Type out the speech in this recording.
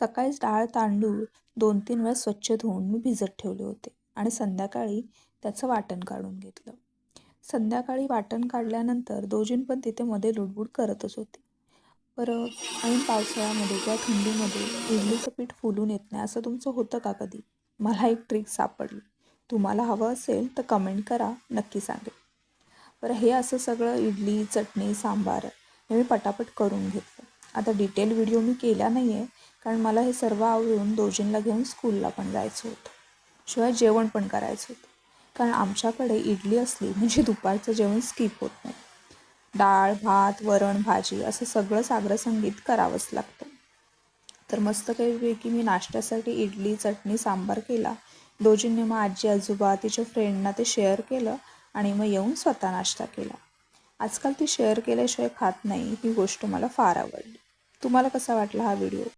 सकाळीच डाळ तांदूळ दोन तीन वेळा स्वच्छ धुवून मी भिजत ठेवले होते आणि संध्याकाळी त्याचं वाटण काढून घेतलं. संध्याकाळी वाटण काढल्यानंतर दोजीन पण तिथे मध्ये लुडबुड करतच होती. परत ऐन पावसाळ्यामध्ये किंवा थंडीमध्ये इडलीचं पीठ फुलून येत नाही असं तुमचं होतं का कधी? मला एक ट्रिक सापडली. तुम्हाला हवं असेल तर कमेंट करा नक्की सांगेल बरं हे असं सगळं इडली चटणी सांबार हे मी पटापट करून घेतलं. आता डिटेल व्हिडिओ मी केला नाही आहे कारण मला हे सर्व आवरून दोजींला घेऊन स्कूलला पण जायचं होतं. शिवाय जेवण पण करायचं होतं. कारण आमच्याकडे इडली असली म्हणजे दुपारचं जेवण स्किप होत नाही. डाळ भात वरण भाजी असं सगळं साग्रसंगीत करावंच लागतं. तर मस्त काहीपैकी मी नाश्त्यासाठी इडली चटणी सांबार केला. दोजींनी मग आजी आजोबा तिच्या फ्रेंडना ते शेअर केलं आणि मग येऊन स्वतः नाश्ता केला. आजकाल ती शेअर केल्याशिवाय खात नाही ही गोष्ट मला फार आवडली. तुम्हाला कसा वाटला हा व्हिडिओ